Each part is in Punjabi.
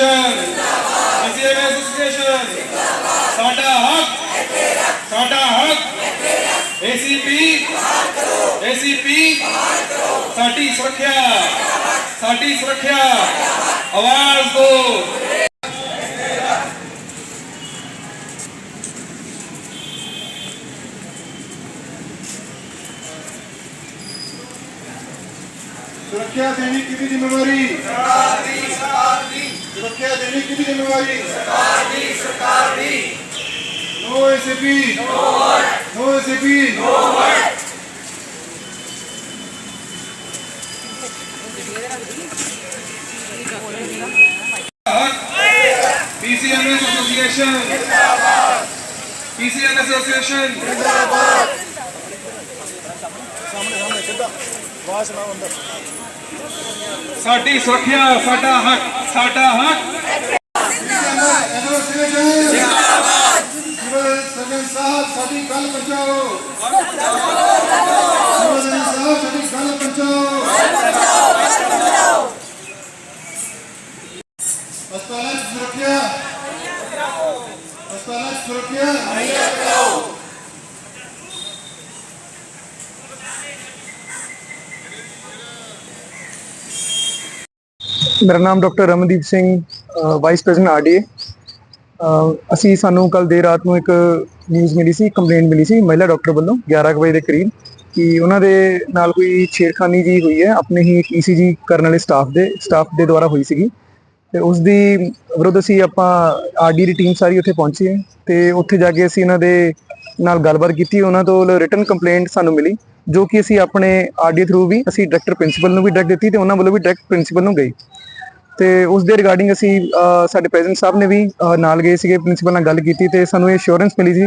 ਐਸੋਸੀਏਸ਼ਨ ਪੀਸੀਐਮ ਐਸੋਸੀਏਸ਼ਨ ਸਾਡਾ ਹੱਕ। ਸਾਡਾ ਹੱਕ। ਏਸੀਪੀ ਏਸੀਪੀ ਸਾਡੀ ਸੁਰੱਖਿਆ। ਸਾਡੀ ਸੁਰੱਖਿਆ। ਆਵਾਜ਼ ਦੋ। ਸੁਰੱਖਿਆ ਦੇਣੀ ਕਿਹਦੀ ਜ਼ਿੰਮੇਵਾਰੀ? ਸਰਕਾਰ ਦੀ ਦੀ ਸੁਰੱਖਿਆ ਦੇਣੀ ਕਿਹਦੀ ਜ਼ਿੰਮੇਵਾਰੀ ਸਰਕਾਰ ਦੀ ਸਰਕਾਰ ਦੀ no SP no word no SP no PCM association ਜਿੰਦਾਬਾਦ ਪੀਸੀਐਮ ਐਸੋਸੀਏਸ਼ਨ ਜਿੰਦਾਬਾਦ ਸਾਡੀ ਸੁਰੱਖਿਆ ਸਾਡਾ ਹੱਕ ਸਾਡਾ ਹੱਕ। ਐਸੋਸੀਏਸ਼ਨ ਜਿੰਦਾਬਾਦ ਸਰਜਨ ਸਾਹਿਬ ਸਾਡੀ ਗੱਲ ਪਹੁੰਚਾਓ ਸਰਜਨ ਸਾਹਿਬ ਸਾਡੀ ਗੱਲ ਪਹੁੰਚਾਓ ਹਸਪਤਾਲਾਂ 'ਚ ਸੁਰੱਖਿਆ। ਹਸਪਤਾਲਾਂ 'ਚ ਸੁਰੱਖਿਆ। ਮੇਰਾ ਨਾਮ doctor Ramandeep Singh vice president RDA ਅਸੀਂ ਸਾਨੂੰ ਕੱਲ ਦੇਰ ਰਾਤ ਨੂੰ ਇੱਕ ਨਿਊਜ਼ ਮਿਲੀ ਸੀ ਕੰਪਲੇਂਟ ਮਿਲੀ ਸੀ ਮਹਿਲਾ ਡਾਕਟਰ ਵੱਲੋਂ 11 ਕੁ ਵਜੇ ਦੇ ਕਰੀਬ ਕਿ ਉਹਨਾਂ ਦੇ ਨਾਲ ਕੋਈ ਛੇੜਖਾਨੀ ਜੀ ਹੋਈ ਹੈ, ਆਪਣੇ ਹੀ ਈਸੀਜੀ ਕਰਨ ਵਾਲੇ ਸਟਾਫ ਦੇ ਸਟਾਫ ਦੇ ਦੁਆਰਾ ਹੋਈ ਸੀਗੀ। ਤੇ ਉਸ ਦੀ ਵਿਰੁੱਧ ਅਸੀਂ ਆਪਾਂ ਆਰਡੀ ਦੀ ਟੀਮ ਸਾਰੀ ਉੱਥੇ ਪਹੁੰਚੀ ਹੈ ਤੇ ਉੱਥੇ ਜਾ ਕੇ ਅਸੀਂ ਇਹਨਾਂ ਦੇ ਨਾਲ ਗੱਲਬਾਤ ਕੀਤੀ, ਉਹਨਾਂ ਤੋਂ ਰਿਟਨ ਕੰਪਲੇਂਟ ਸਾਨੂੰ ਮਿਲੀ। ਜੋ ਕਿ ਅਸੀਂ ਆਪਣੇ ਆਰਡੀ ਥਰੂ ਵੀ ਅਸੀਂ ਡਾਇਰੈਕਟਰ ਪ੍ਰਿੰਸੀਪਲ ਨੂੰ ਵੀ ਡਾਇਰੈਕਟ ਦਿੱਤੀ ਤੇ ਉਹਨਾਂ ਵੱਲੋਂ ਵੀ ਡਾਇਰੈਕਟ ਪ੍ਰਿੰਸੀਪਲ ਨੂੰ ਗਈ ਤੇ ਉਸ ਦੇ ਰਿਗਾਰਡਿੰਗ ਅਸੀਂ ਸਾਡੇ ਪ੍ਰੈਜ਼ੀਡੈਂਟ ਸਾਹਿਬ ਨੇ ਵੀ ਨਾਲ ਗਏ ਸੀਗੇ ਪ੍ਰਿੰਸੀਪਲ ਨਾਲ ਗੱਲ ਕੀਤੀ ਤੇ ਸਾਨੂੰ ਇਹ ਅਸ਼ੋਰੈਂਸ ਮਿਲੀ ਸੀ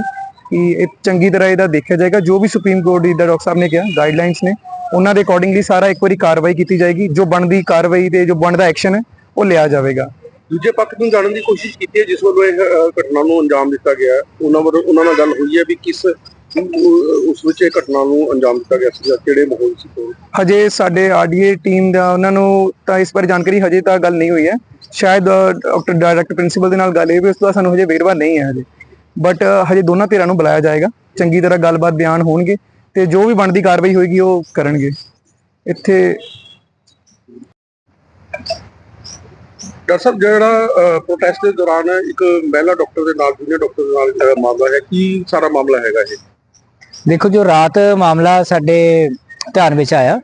ਕਿ ਇਹ ਚੰਗੀ ਤਰ੍ਹਾਂ ਇਹਦਾ ਦੇਖਿਆ ਜਾਏਗਾ। ਜੋ ਵੀ ਸੁਪਰੀਮ ਕੋਰਟ ਦੀ ਡਾਕਟਰ ਸਾਹਿਬ ਨੇ ਕਿਹਾ ਗਾਈਡਲਾਈਨਸ ਨੇ, ਉਹਨਾਂ ਦੇ ਅਕੋਰਡਿੰਗਲੀ ਸਾਰਾ ਇੱਕ ਵਾਰੀ ਕਾਰਵਾਈ ਕੀਤੀ ਜਾਏਗੀ। ਜੋ ਬਣਦੀ ਕਾਰਵਾਈ ਤੇ ਜੋ ਬਣਦਾ ਐਕਸ਼ਨ ਹੈ ਉਹ ਲਿਆ ਜਾਵੇਗਾ। ਦੂਜੇ ਪੱਖ ਨੂੰ ਜਾਣਨ ਦੀ ਕੋਸ਼ਿਸ਼ ਕੀਤੀ ਹੈ, ਜਿਸ ਵੱਲੋਂ ਇਹ ਘਟਨਾ ਨੂੰ ਅੰਜਾਮ ਦਿੱਤਾ ਗਿਆ ਉਹਨਾਂ ਵੱਲੋਂ, ਉਹਨਾਂ ਨਾਲ ਗੱਲ ਹੋਈ ਹੈ ਵੀ ਕਿਸ ਉਸ ਵਿੱਚ ਇਹ ਘਟਨਾ ਨੂੰ ਅੰਜਾਮ ਦਿੱਤਾ ਗਿਆ ਸੀ ਕਿਹੜੇ ਮਾਹੌਲ ਸੀ ਉਹ? ਹਜੇ ਸਾਡੇ ਆਰਡੀਏ ਟੀਮ ਦਾ ਉਹਨਾਂ ਨੂੰ ਤਾਂ ਇਸ ਬਾਰੇ ਜਾਣਕਾਰੀ ਹਜੇ ਤਾਂ ਗੱਲ ਨਹੀਂ ਹੋਈ ਹੈ। ਸ਼ਾਇਦ ਡਾਕਟਰ ਡਾਇਰੈਕਟਰ ਪ੍ਰਿੰਸੀਪਲ ਦੇ ਨਾਲ ਗੱਲ ਹੋਈ ਵੀ ਉਸ ਤੋਂ ਬਾਅਦ ਸਾਨੂੰ ਹਜੇ ਵੇਰਵਾ ਨਹੀਂ ਹੈ ਹਜੇ। ਬਟ ਹਜੇ ਦੋਨਾਂ ਧਿਰਾਂ ਨੂੰ ਬੁਲਾਇਆ ਜਾਏਗਾ। ਚੰਗੀ ਤਰ੍ਹਾਂ ਗੱਲਬਾਤ ਬਿਆਨ ਹੋਣਗੇ ਤੇ ਜੋ ਵੀ ਬਣਦੀ ਕਾਰਵਾਈ ਹੋਏਗੀ ਉਹ ਕਰਨਗੇ। ਇੱਥੇ ਡਾਕਟਰ ਸਾਹਿਬ ਜਿਹੜਾ ਪ੍ਰੋਟੈਸਟ ਦੇ ਦੌਰਾਨ ਇੱਕ ਮਹਿਲਾ ਡਾਕਟਰ ਦੇ ਨਾਲ ਜੂਨੀਅਰ ਡਾਕਟਰ ਦੇ ਨਾਲ ਮਾਮਲਾ ਹੈ ਕੀ ਸਾਰਾ ਮਾਮਲਾ ਹੈਗਾ ਇਹ? ਦੇਖੋ ਜੋ ਰਾਤ ਮਾਮਲਾ ਸਾਡੇ ਧਿਆਨ ਵਿੱਚ ਆਇਆ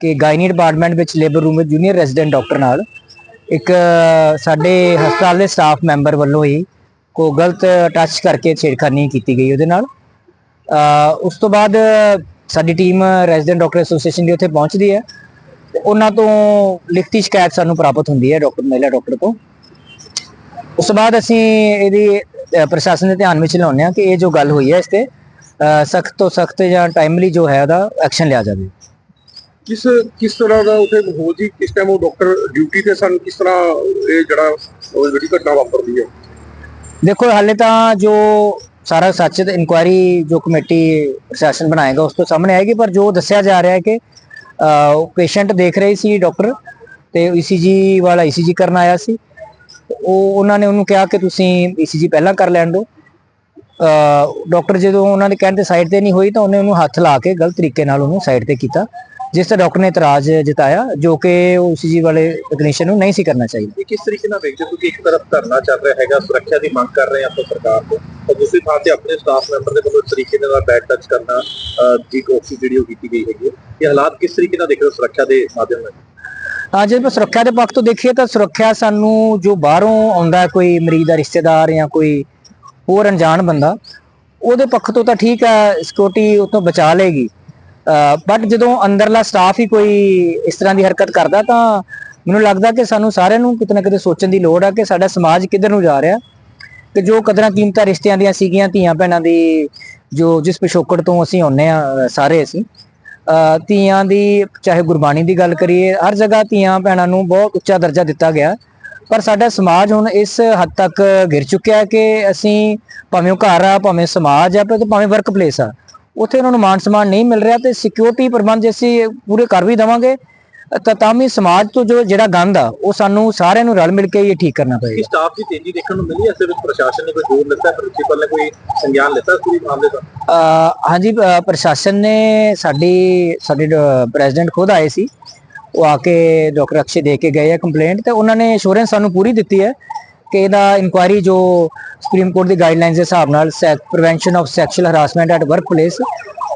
ਕਿ ਗਾਇਨੀ ਡਿਪਾਰਟਮੈਂਟ ਵਿੱਚ ਲੇਬਰ ਰੂਮ ਵਿੱਚ ਜੂਨੀਅਰ ਰੈਜ਼ੀਡੈਂਟ ਡਾਕਟਰ ਨਾਲ ਇੱਕ ਸਾਡੇ ਹਸਪਤਾਲ ਦੇ ਸਟਾਫ ਮੈਂਬਰ ਵੱਲੋਂ ਹੀ ਕੋ ਗਲਤ ਟੱਚ ਕਰਕੇ ਛੇੜਖਾਨੀ ਕੀਤੀ ਗਈ ਉਹਦੇ ਨਾਲ। ਉਸ ਤੋਂ ਬਾਅਦ ਸਾਡੀ ਟੀਮ ਰੈਜ਼ੀਡੈਂਟ ਡਾਕਟਰ ਐਸੋਸੀਏਸ਼ਨ ਦੀ ਉੱਥੇ ਪਹੁੰਚਦੀ ਹੈ। ਉਹਨਾਂ ਤੋਂ ਲਿਖਤੀ ਸ਼ਿਕਾਇਤ ਸਾਨੂੰ ਪ੍ਰਾਪਤ ਹੁੰਦੀ ਹੈ ਡਾਕਟਰ ਮਹਿਲਾ ਡਾਕਟਰ ਤੋਂ। ਉਸ ਤੋਂ ਬਾਅਦ ਅਸੀਂ ਇਹਦੀ ਪ੍ਰਸ਼ਾਸਨ ਦੇ ਧਿਆਨ ਵਿੱਚ ਲਿਆਉਂਦੇ ਹਾਂ ਕਿ ਇਹ ਜੋ ਗੱਲ ਹੋਈ ਹੈ ਇਸ ਤੇ ਸਖਤ ਤੋਂ ਸਖਤ ਜਾਂ ਟਾਈਮਲੀ ਜੋ ਹੈ ਉਹਦਾ ਐਕਸ਼ਨ ਲਿਆ ਜਾਵੇ। ਕਿਸ ਕਿਸ ਤਰ੍ਹਾਂ ਦਾ ਉਥੇ ਮਾਹੌਲ ਸੀ ਕਿਸ ਟਾਈਮ ਉਹ ਡਾਕਟਰ ਡਿਊਟੀ ਤੇ ਸਨ ਕਿਸ ਤਰ੍ਹਾਂ ਇਹ ਜਿਹੜਾ ਉਹ ਜਿਹੜੀ ਘਟਨਾ ਵਾਪਰਦੀ ਹੈ? ਦੇਖੋ ਹਾਲੇ ਤਾਂ ਜੋ ਸਾਰਾ ਸੱਚ ਤੇ ਇਨਕੁਆਇਰੀ ਜੋ ਕਮੇਟੀ ਪ੍ਰਸ਼ਾਸਨ ਬਣਾਏਗਾ ਉਸ ਤੋਂ ਸਾਹਮਣੇ ਆਏਗੀ ਪਰ ਜੋ ਦੱਸਿਆ ਜਾ ਰਿਹਾ ਹੈ ਕਿ ਉਹ ਪੇਸ਼ੈਂਟ ਦੇਖ ਰਹੇ ਸੀ ਡਾਕਟਰ ਤੇ ਈਸੀਜੀ ਵਾਲਾ ਈਸੀਜੀ ਕਰਨ ਆਇਆ ਸੀ। ਉਹ ਉਹਨਾਂ ਨੇ ਉਹਨੂੰ ਕਿਹਾ ਕਿ ਤੁਸੀਂ ਈਸੀਜੀ ਪਹਿਲਾਂ ਕਰ ਲੈਣ ਦਿਓ। ਡਾਕਟਰ ਜਦੋਂ ਉਹਨਾਂ ਦੇ ਕਹਿਣ ਤੇ ਸਾਈਡ ਤੇ ਨਹੀਂ ਹੋਈ ਤਾਂ ਉਹਨੇ ਉਹਨੂੰ ਹੱਥ ਲਾ ਕੇ ਗਲਤ ਤਰੀਕੇ ਨਾਲ ਉਹਨੂੰ ਸਾਈਡ ਤੇ ਕੀਤਾ ਜਿਸ ਤੇ ਡਾਕਟਰ ਨੇ ਇਤਰਾਜ਼ ਜਤਾਇਆ ਜੋ ਕਿ ਈਸੀਜੀ ਵਾਲੇ ਟੈਕਨੀਸ਼ੀਅਨ ਨੂੰ ਨਹੀਂ ਸੀ ਕਰਨਾ ਚਾਹੀਦਾ। ਇਹ ਕਿਸ ਤਰੀਕੇ ਨਾਲ ਵੇਖਦੇ ਤੁਸੀਂ ਇੱਕ ਤਰਫ ਧਰਨਾ ਚੱਲ ਰਿਹਾ ਹੈਗਾ ਸੁਰੱਖਿਆ ਦੀ ਮੰਗ ਕਰ ਰਹੇ ਆਪਾਂ ਸਰਕਾਰ ਤੋਂ ਤੇ ਦੂਸਰੀ ਥਾਂ ਤੇ ਆਪਣੇ ਸਟਾਫ ਮੈਂਬਰ ਦੇ ਵੱਲੋਂ ਤਰੀਕੇ ਨਾਲ ਬੈਕ ਟੱਚ ਕਰਨਾ ਦੀ ਕੋਸ਼ਿਸ਼ ਜਿਹੜੀ ਉਹ ਕੀਤੀ ਗਈ ਹੈਗੀ। ਇਹ ਹਾਲਾਤ ਕਿਸ ਤਰੀਕੇ ਨਾਲ ਦੇਖ ਰਹੇ ਹੋ ਸੁਰੱਖਿਆ ਦੇ ਮਾਧਿਅਮ ਨਾਲ? ਹਾਂ ਜੇ ਆਪਾਂ ਸੁਰੱਖਿਆ ਦੇ ਪੱਖ ਤੋਂ ਦੇਖੀਏ ਤਾਂ ਸੁਰੱਖਿਆ ਸਾਨੂੰ ਜੋ ਬਾਹਰੋਂ ਆਉਂਦਾ ਕੋਈ ਮਰੀਜ਼ ਦਾ ਰਿਸ਼ਤੇਦਾਰ ਜਾਂ ਕੋਈ ਹੋਰ ਅਣਜਾਣ ਬੰਦਾ, ਉਹਦੇ ਪੱਖ ਤੋਂ ਤਾਂ ਠੀਕ ਹੈ ਸਿਕਿਉਰਿਟੀ ਉਹ ਬਚਾ ਲੇਗੀ ਬਟ ਜਦੋਂ ਅੰਦਰਲਾ ਸਟਾਫ ਹੀ ਕੋਈ ਇਸ ਤਰ੍ਹਾਂ ਦੀ ਹਰਕਤ ਕਰਦਾ ਤਾਂ ਮੈਨੂੰ ਲੱਗਦਾ ਕਿ ਸਾਨੂੰ ਸਾਰਿਆਂ ਨੂੰ ਕਿਤੇ ਨਾ ਕਿਤੇ ਸੋਚਣ ਦੀ ਲੋੜ ਆ ਕਿ ਸਾਡਾ ਸਮਾਜ ਕਿੱਧਰ ਨੂੰ ਜਾ ਰਿਹਾ। ਕਿ ਜੋ ਕਦਰਾਂ ਕੀਮਤਾਂ ਰਿਸ਼ਤਿਆਂ ਦੀਆਂ ਸੀਗੀਆਂ, ਧੀਆਂ ਭੈਣਾਂ ਦੀ, ਜੋ ਜਿਸ ਪਿਛੋਕੜ ਤੋਂ ਅਸੀਂ ਆਉਂਦੇ ਆ ਸਾਰੇ ਅਸੀਂ ਧੀਆਂ ਦੀ, ਚਾਹੇ ਗੁਰਬਾਣੀ ਦੀ ਗੱਲ ਕਰੀਏ, ਹਰ ਜਗ੍ਹਾ ਧੀਆਂ ਭੈਣਾਂ ਨੂੰ ਬਹੁਤ ਉੱਚਾ ਦਰਜਾ ਦਿੱਤਾ ਗਿਆ। ਪਰ ਸਾਡਾ ਸਮਾਜ ਹੁਣ ਇਸ ਹੱਦ ਤੱਕ ਗਿਰ ਚੁੱਕਿਆ ਹੈ ਕਿ ਅਸੀਂ ਭਾਵੇਂ ਉਹ ਘਰ ਆ ਭਾਵੇਂ ਸਮਾਜ ਆ ਭਾਵੇਂ ਵਰਕ ਪਲੇਸ ਆ ਉੱਥੇ ਉਹਨਾਂ ਨੂੰ ਮਾਨ ਸਨਮਾਨ ਨਹੀਂ ਮਿਲ ਰਿਹਾ ਤੇ ਸਿਕਿਉਰਿਟੀ ਪ੍ਰਬੰਧ ਜੇ ਅਸੀਂ ਪੂਰੇ ਕਰ ਵੀ ਦਵਾਂਗੇ ਤਾਂ ਤਾਂ ਵੀ ਸਮਾਜ ਤੋਂ ਜੋ ਜਿਹੜਾ ਗੰਦ ਆ ਉਹ ਸਾਨੂੰ ਸਾਰਿਆਂ ਨੂੰ ਰਲ ਮਿਲ ਕੇ ਇਹ ਠੀਕ ਕਰਨਾ ਪਏਗਾ। ਸਟਾਫ ਦੀ ਤੇਜ਼ੀ ਦੇਖਣ ਨੂੰ ਮਿਲੀ ਇਸ ਵਿੱਚ? ਪ੍ਰਸ਼ਾਸਨ ਨੇ ਕੋਈ ਜ਼ੋਰ ਲਿੱਤਾ ਪ੍ਰਿੰਸੀਪਲ ਨੇ ਕੋਈ ਸੰਗਿਆਨ ਲਿੱਤਾ ਇਸ ਪੂਰੀ ਮਾਮਲੇ ਦਾ? ਹਾਂਜੀ ਪ੍ਰਸ਼ਾਸਨ ਨੇ ਸਾਡੀ ਸਾਡੇ ਪ੍ਰੈਜ਼ੀਡੈਂਟ ਖੁਦ ਆਏ ਸੀ। ਉਹ ਆ ਕੇ ਡਾਕਟਰ ਅਕਸ਼ੇ ਦੇ ਕੇ ਗਏ ਆ ਕੰਪਲੇਂਟ ਤੇ ਉਹਨਾਂ ਨੇ ਅਸ਼ੋਰੈਂਸ ਸਾਨੂੰ ਪੂਰੀ ਦਿੱਤੀ ਹੈ ਕਿ ਇਹਦਾ ਇਨਕੁਆਇਰੀ ਜੋ ਸੁਪਰੀਮ ਕੋਰਟ ਦੀ ਗਾਈਡਲਾਈਨਸ ਦੇ ਹਿਸਾਬ ਨਾਲ prevention of sexual harassment at work place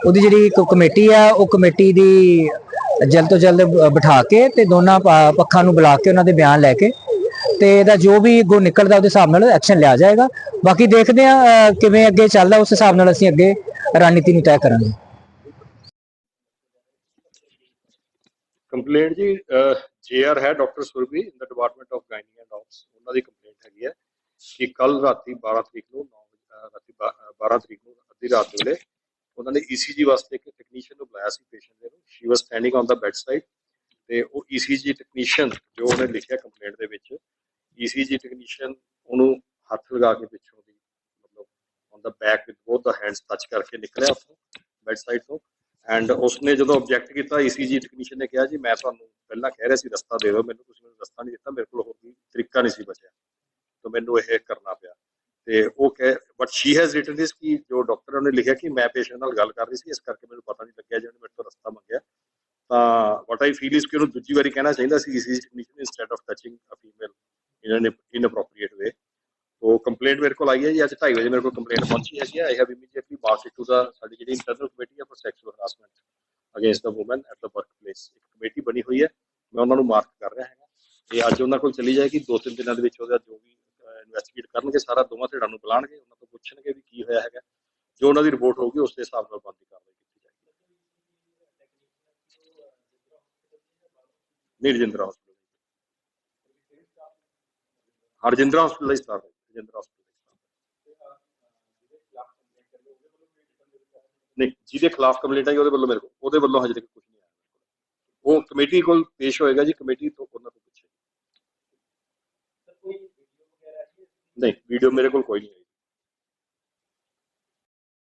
ਉਹਦੀ ਜਿਹੜੀ ਇੱਕ ਕਮੇਟੀ ਆ, ਉਹ ਕਮੇਟੀ ਦੀ ਜਲਦ ਤੋਂ ਜਲਦ ਬਿਠਾ ਕੇ ਤੇ ਦੋਨਾਂ ਪੱਖਾਂ ਨੂੰ ਬੁਲਾ ਕੇ ਉਹਨਾਂ ਦੇ ਬਿਆਨ ਲੈ ਕੇ ਤੇ ਇਹਦਾ ਜੋ ਵੀ ਅੱਗੋਂ ਨਿਕਲਦਾ ਉਹਦੇ ਹਿਸਾਬ ਨਾਲ ਐਕਸ਼ਨ ਲਿਆ ਜਾਏਗਾ। ਬਾਕੀ ਦੇਖਦੇ ਆ ਕਿਵੇਂ ਅੱਗੇ ਚੱਲਦਾ, ਉਸ ਹਿਸਾਬ ਨਾਲ ਅਸੀਂ ਅੱਗੇ ਰਣਨੀਤੀ ਨੂੰ ਤੈਅ ਕਰਾਂਗੇ। ਕੰਪਲੇਂਟ ਜੀ ਜੇਆਰ ਹੈ doctor Surbhi in the department of gynae and obs ਉਹਨਾਂ ਦੀ ਕੰਪਲੇਂਟ ਹੈਗੀ ਹੈ ਕਿ ਕੱਲ ਰਾਤੀ 12 ਤਰੀਕ ਨੂੰ 9 ਰਾਤੀ 12 ਤਰੀਕ ਨੂੰ ਅੱਧੀ ਰਾਤ ਵੇਲੇ ਉਹਨਾਂ ਨੇ ਈਸੀਜੀ ਵਾਸਤੇ ਇੱਕ ਟੈਕਨੀਸ਼ੀਅਨ ਨੂੰ ਬੁਲਾਇਆ ਸੀ ਪੇਸ਼ੈਂਟ ਦੇ ਨੂੰ। She was standing on the bed side ਤੇ ਉਹ ਈਸੀਜੀ ਟੈਕਨੀਸ਼ੀਅਨ ਜੋ ਉਹਨੇ ਲਿਖਿਆ ਕੰਪਲੇਂਟ ਦੇ ਵਿੱਚ ਈਸੀਜੀ ਟੈਕਨੀਸ਼ੀਅਨ ਉਹਨੂੰ ਹੱਥ ਲਗਾ ਕੇ ਪਿੱਛੋਂ ਦੀ ਮਤਲਬ on the back with both the hands touch ਕਰਕੇ ਨਿਕਲਿਆ ਉੱਥੋਂ ਬੈੱਡ ਸਾਈਡ ਤੋਂ। ਐਂਡ ਉਸਨੇ ਜਦੋਂ ਆਬਜੈਕਟ ਕੀਤਾ ਈਸੀਜੀ ਟੈਕਨੀਸ਼ੀਅਨ ਨੇ ਕਿਹਾ, ਜੀ, ਮੈਂ ਤੁਹਾਨੂੰ ਪਹਿਲਾਂ ਕਹਿ ਰਿਹਾ ਸੀ, ਰਸਤਾ ਦੇ ਦਿਓ, ਮੈਨੂੰ ਤੁਸੀਂ ਮੈਨੂੰ ਰਸਤਾ ਨਹੀਂ ਦਿੱਤਾ, ਮੇਰੇ ਕੋਲ ਹੋਰ ਕੋਈ ਤਰੀਕਾ ਨਹੀਂ ਸੀ ਬਚਿਆ। ਤਾਂ ਮੈਨੂੰ ਇਹ ਕਰਨਾ ਪਿਆ। ਤੇ ਉਹ ਕਹੇ but she has written this ਕਿ ਜੋ ਡਾਕਟਰ ਨੇ ਲਿਖਿਆ ਕਿ ਮੈਂ ਪੇਸ਼ੈਂਟ ਨਾਲ ਗੱਲ ਕਰ ਰਹੀ ਸੀ, ਇਸ ਕਰਕੇ ਮੈਨੂੰ ਪਤਾ ਨਹੀਂ ਲੱਗਿਆ, ਜਿਹਨੇ ਮੇਰੇ ਤੋਂ ਰਸਤਾ ਮੰਗਿਆ। ਤਾਂ ਵਾਟ ਆਈ ਫੀਲ ਇਸ ਕਿ ਉਹਨੂੰ ਦੂਜੀ ਵਾਰੀ ਕਹਿਣਾ ਚਾਹੀਦਾ ਸੀ ECG technician instead of touching a female in an inappropriate way ਉਹ ਕੰਪਲੇਂਟ ਮੇਰੇ ਕੋਲ ਆਈ ਹੈ ਜੀ, ਅੱਜ 2:30 ਵਜੇ ਮੇਰੇ ਕੋਲ ਕੰਪਲੇਂਟ ਪਹੁੰਚੀ ਹੈਗੀ ਆ I have immediately pass it to the ਸਾਡੀ ਜਿਹੜੀ ਇੰਟਰਨਲ ਕਮੇਟੀ ਹੈ for sexual harassment against the woman at the work place ਇੱਕ ਕਮੇਟੀ ਬਣੀ ਹੋਈ ਹੈ, ਮੈਂ ਉਹਨਾਂ ਨੂੰ ਮਾਰਕ ਕਰ ਰਿਹਾ ਹੈਗਾ। ਤੇ ਅੱਜ ਉਹਨਾਂ ਕੋਲ ਚਲੀ ਜਾਏਗੀ, ਦੋ ਤਿੰਨ ਦਿਨਾਂ ਦੇ ਵਿੱਚ ਉਹਦਾ ਜੋ ਵੀ ਇਨਵੈਸਟੀਗੇਟ ਕਰਨਗੇ, ਸਾਰਾ ਦੋਵਾਂ ਧਿਰਾਂ ਨੂੰ ਬੁਲਾਣਗੇ ਉਹਨਾਂ ਤੋਂ ਪੁੱਛਣਗੇ ਵੀ ਕੀ ਹੋਇਆ ਹੈਗਾ। ਜੋ ਉਹਨਾਂ ਦੀ ਰਿਪੋਰਟ ਹੋਊਗੀ, ਉਸ ਦੇ ਹਿਸਾਬ ਨਾਲ ਬੰਦੀ ਕਾਰਵਾਈ ਕੀਤੀ ਜਾਏਗੀ। ਨਹੀਂ ਹਸਪੀਟਲ ਹਾਂ ਹਸਪੀਟਲ ਦਾ ਸਟਾਫ ਹੈ, ਰਜਿੰਦਰਾ ਹਸਪੀਟਲ ਨਹੀਂ ਜਿਹਦੇ ਖਿਲਾਫ ਕੰਪਲੇਂਟ ਆਈ ਉਹਦੇ ਵੱਲੋਂ ਮੇਰੇ ਕੋਲ ਉਹਦੇ ਵੱਲੋਂ ਹਜੇ ਤੱਕ ਕੁਝ ਨਹੀਂ ਆਇਆ। ਉਹ ਕਮੇਟੀ ਕੋਲ ਪੇਸ਼ ਹੋਏਗਾ ਜੀ ਕਮੇਟੀ ਤੋਂ ਉਹਨਾਂ ਤੋਂ ਪੁੱਛੇ ਨਹੀਂ ਵੀਡੀਓ ਮੇਰੇ ਕੋਲ ਕੋਈ ਨਹੀਂ